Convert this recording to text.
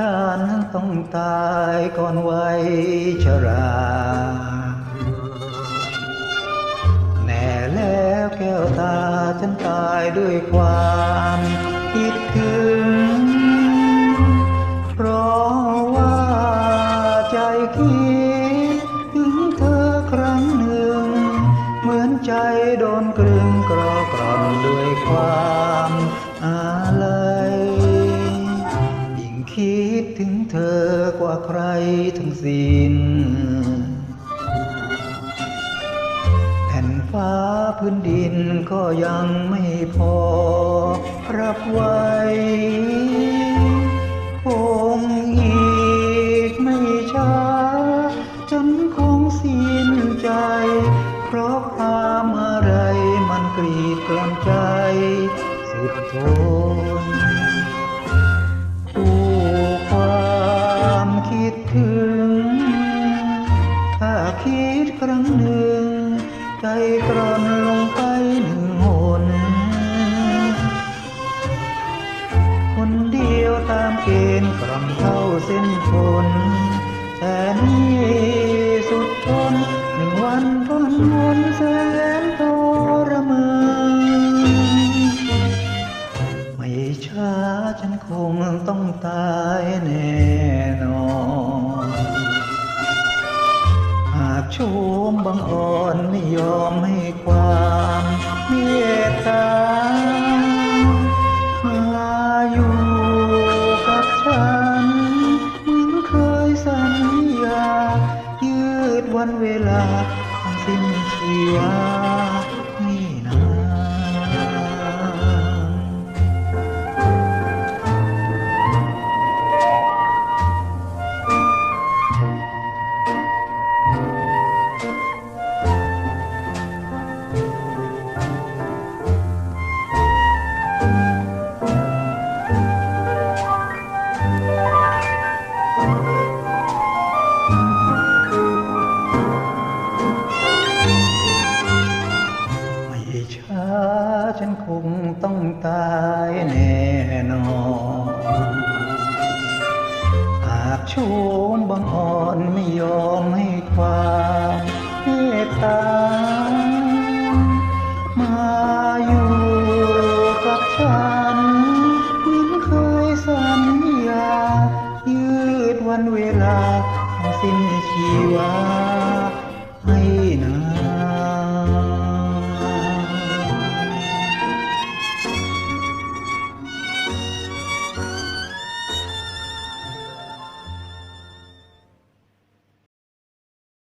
ฉันต้องตายก่อนวัยชรา แน่แล้วแก้วตาฉันตายด้วยความคิดถึง เพราะว่าใจคิด ถึงเธอครั้งหนึ่ง เหมือนใจโดน ใครทั้งสิ้น แผ่นฟ้าพื้นดินก็ยังไม่พอ รับไว้คงอีกไม่ช้า จนคงสิ้นใจ เพราะความอะไรมันกรีดกล่อมใจ สุดทน คิดครั้งหนึ่ง ใจกร่อนลงไปหนึ่งหน คนเดียวตามเกณฑ์กล่อมเข้าเส้นทนแต่นี่สุดทนหนึ่งวันทนวนแสนทรมานไม่ช้าฉันคงต้องตายแน่ โชมบังอ่อนไม่ยอมให้ความเมตตามาอยู่กับฉันเหมือนเคยสัญญา ยืดวันเวลาสิ้นชีวา ต้องตายแน่นอนหากโชมบังอ่อนไม่ยอมให้ความเมตตา มาอยู่กับฉันมือนเคยสัญญา ยืดวันเวลาสิ้นชีวาให้นา